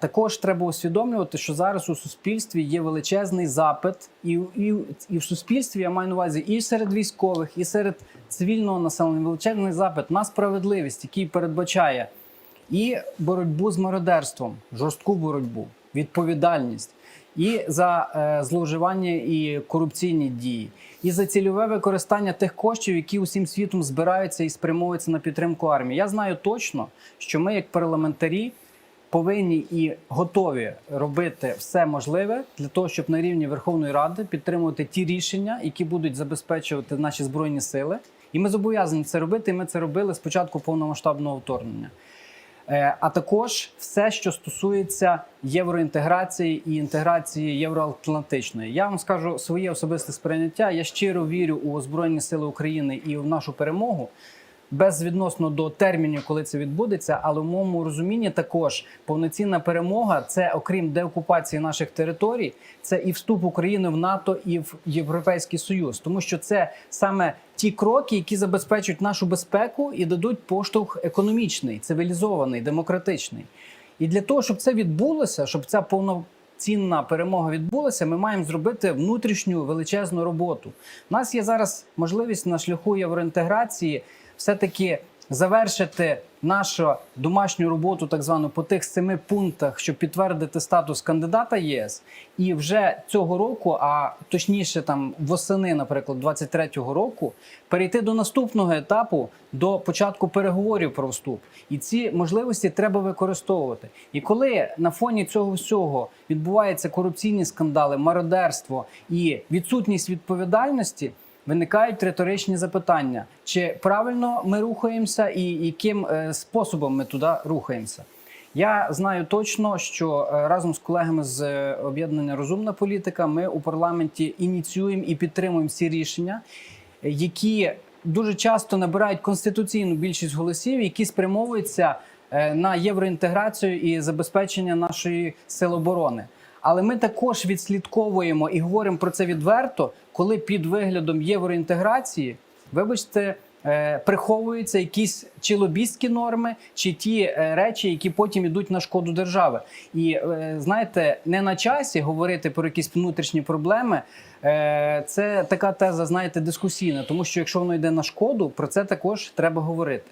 Також треба усвідомлювати, що зараз у суспільстві є величезний запит, і, і, і в суспільстві я маю на увазі і серед військових, і серед цивільного населення величезний запит на справедливість, який передбачає і боротьбу з мародерством, жорстку боротьбу, відповідальність, і за е, зловживання і корупційні дії, і за цільове використання тих коштів, які усім світом збираються і спрямовуються на підтримку армії. Я знаю точно, що ми, як парламентарі, повинні і готові робити все можливе для того, щоб на рівні Верховної Ради підтримувати ті рішення, які будуть забезпечувати наші збройні сили. І ми зобов'язані це робити. І ми це робили з початку повномасштабного вторгнення. Е, А також все, що стосується євроінтеграції і інтеграції євроатлантичної. Я вам скажу своє особисте сприйняття. Я щиро вірю у Збройні Сили України і в нашу перемогу. Безвідносно до термінів, коли це відбудеться, але в моєму розумінні також повноцінна перемога це окрім деокупації наших територій, це і вступ України в НАТО і в Європейський Союз, тому що це саме ті кроки, які забезпечують нашу безпеку і дадуть поштовх економічний, цивілізований, демократичний. І для того, щоб це відбулося, щоб ця повноцінна перемога відбулася, ми маємо зробити внутрішню величезну роботу. У нас є зараз можливість на шляху євроінтеграції все-таки завершити нашу домашню роботу, так звану по тих семи пунктах, щоб підтвердити статус кандидата ЄС, і вже цього року, а точніше, там восени, наприклад, 23-го року, перейти до наступного етапу до початку переговорів про вступ. І ці можливості треба використовувати. І коли на фоні цього всього відбуваються корупційні скандали, мародерство і відсутність відповідальності. Виникають риторичні запитання: чи правильно ми рухаємося, і яким е, способом ми туди рухаємося? Я знаю точно, що е, разом з колегами з е, об'єднання Розумна політика ми у парламенті ініціюємо і підтримуємо ці рішення, які дуже часто набирають конституційну більшість голосів, які спрямовуються на євроінтеграцію і забезпечення нашої сил оборони. Але ми також відслідковуємо і говоримо про це відверто, коли під виглядом євроінтеграції, вибачте, е, приховуються якісь чи лобістські норми, чи ті е, речі, які потім йдуть на шкоду держави. І е, знаєте, не на часі говорити про якісь внутрішні проблеми. Це така теза, знаєте, дискусійна, тому що якщо воно йде на шкоду, про це також треба говорити.